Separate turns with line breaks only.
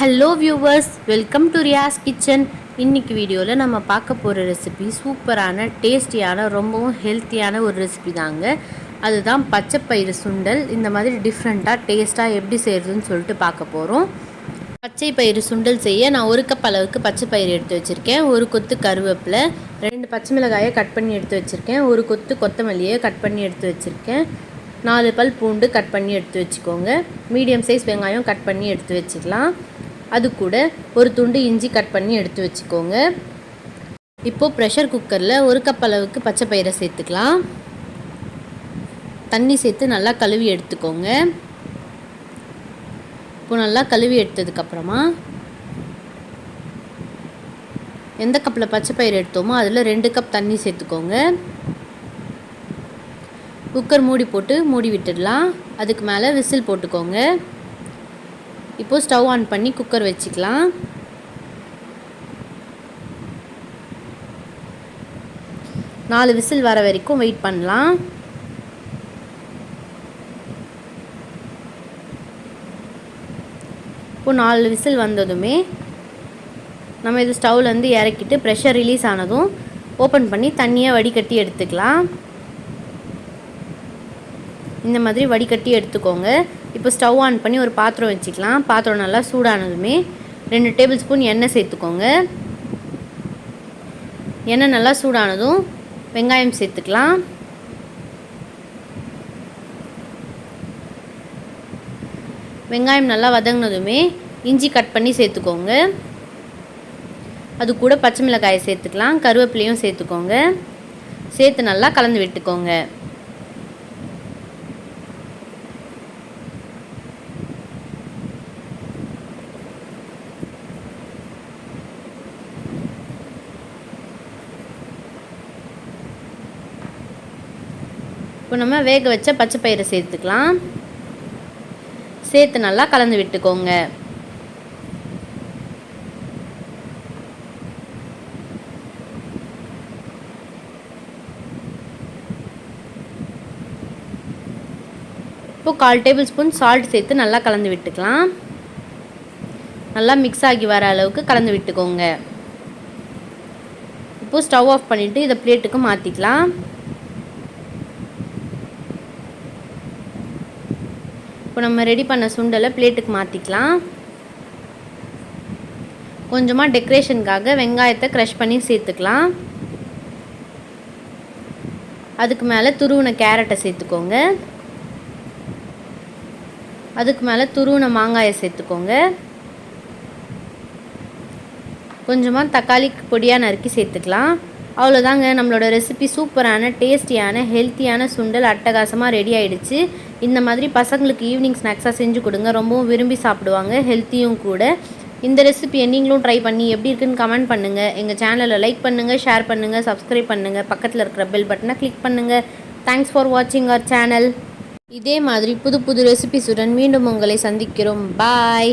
Hello viewers welcome to Riyas kitchen இன்னைக்கு வீடியோவில் நம்ம பார்க்க போகிற ரெசிபி சூப்பரான டேஸ்டியான ரொம்பவும் ஹெல்த்தியான ஒரு ரெசிபி தாங்க. அதுதான் பச்சைப்பயிறு சுண்டல். இந்த மாதிரி டிஃப்ரெண்ட்டாக டேஸ்ட்டாக எப்படி செய்கிறதுன்னு சொல்லிட்டு பார்க்க போகிறோம் பச்சை பயிறு சுண்டல் செய்ய நான் ஒரு கப் அளவுக்கு பச்சை பயிறு எடுத்து வச்சுருக்கேன். ஒரு கொத்து கருவேப்பிலை ரெண்டு பச்சை மிளகாயை கட் பண்ணி எடுத்து வச்சுருக்கேன். ஒரு கொத்து கொத்தமல்லியை கட் பண்ணி எடுத்து வச்சுருக்கேன். நாலு பல் பூண்டு கட் பண்ணி எடுத்து வச்சுக்கோங்க. மீடியம் சைஸ் வெங்காயம் கட் பண்ணி எடுத்து வச்சுக்கலாம் அது கூட ஒரு துண்டு இஞ்சி கட் பண்ணி எடுத்து வச்சுக்கோங்க. இப்போது ப்ரெஷர் குக்கரில் ஒரு கப் அளவுக்கு பச்சை பயிரை சேர்த்துக்கலாம். தண்ணி சேர்த்து நல்லா கழுவி எடுத்துக்கோங்க. இப்போ நல்லா கழுவி எடுத்ததுக்கப்புறமா எந்த கப்பில் பச்சை பயிர் எடுத்தோமோ அதில் ரெண்டு கப் தண்ணி சேர்த்துக்கோங்க. குக்கர் மூடி போட்டு மூடி விட்டுடலாம். அதுக்கு மேலே விசில் போட்டுக்கோங்க. இப்போது ஸ்டவ் ஆன் பண்ணி குக்கர் வச்சுக்கலாம். நாலு விசில் வர வரைக்கும் வெயிட் பண்ணலாம். இப்போ நாலு விசில் வந்ததுமே நம்ம இது ஸ்டவ்லேருந்து இறக்கிட்டு ப்ரெஷர் ரிலீஸ் ஆனதும் ஓப்பன் பண்ணி தண்ணியை வடிகட்டி எடுத்துக்கலாம். இந்த மாதிரி வடிகட்டி எடுத்துக்கோங்க. இப்போ ஸ்டவ் ஆன் பண்ணி ஒரு பாத்திரம் வச்சுக்கலாம். பாத்திரம் நல்லா சூடானதுமே ரெண்டு டேபிள் ஸ்பூன் எண்ணெய் சேர்த்துக்கோங்க. எண்ணெய் நல்லா சூடானதும் வெங்காயம் சேர்த்துக்கலாம். வெங்காயம் நல்லா வதங்கினதுமே இஞ்சி கட் பண்ணி சேர்த்துக்கோங்க. அது கூட பச்சை மிளகாயை சேர்த்துக்கலாம். கருவேப்பிலையும் சேர்த்துக்கோங்க. சேர்த்து நல்லா கலந்து விட்டுக்கோங்க. இப்போ நம்ம வேக வச்ச பச்சை பயிரை சேர்த்துக்கலாம். சேர்த்து நல்லா கலந்து விட்டுக்கோங்க. இப்போ கால் டேபிள் ஸ்பூன் சால்ட் சேர்த்து நல்லா கலந்து விட்டுக்கலாம். நல்லா மிக்ஸ் ஆகி வர அளவுக்கு கலந்து விட்டுக்கோங்க. இப்போது ஸ்டவ் ஆஃப் பண்ணிவிட்டு இதை பிளேட்டுக்கு மாற்றிக்கலாம் இப்போ நம்ம ரெடி பண்ண சுண்டலை பிளேட்டுக்கு மாற்றிக்கலாம் கொஞ்சமாக டெக்கரேஷனுக்காக வெங்காயத்தை க்ரஷ் பண்ணி சேர்த்துக்கலாம். அதுக்கு மேலே துருவின கேரட்டை சேர்த்துக்கோங்க. அதுக்கு மேலே துருவின மாங்காயை சேர்த்துக்கோங்க. கொஞ்சமாக தக்காளி பொடியாக நறுக்கி சேர்த்துக்கலாம். அவ்வளோதாங்க. நம்மளோட ரெசிபி சூப்பரான டேஸ்டியான ஹெல்த்தியான சுண்டல் அட்டகாசமாக ரெடி ஆகிடுச்சு இந்த மாதிரி பசங்களுக்கு ஈவினிங் ஸ்நாக்ஸாக செஞ்சு கொடுங்க. ரொம்பவும் விரும்பி சாப்பிடுவாங்க ஹெல்த்தியும் கூட. இந்த ரெசிபியை நீங்களும் ட்ரை பண்ணி எப்படி இருக்குன்னு கமெண்ட் பண்ணுங்கள் எங்கள் சேனலை லைக் பண்ணுங்கள் ஷேர் பண்ணுங்கள் சப்ஸ்கிரைப் பண்ணுங்கள் பக்கத்தில் இருக்கிற பெல் பட்டனை கிளிக் பண்ணுங்கள் தேங்க்ஸ் ஃபார் வாட்சிங் அவர் சேனல் இதே மாதிரி புது புது ரெசிபிஸுடன் மீண்டும் உங்களை சந்திக்கிறோம். பாய்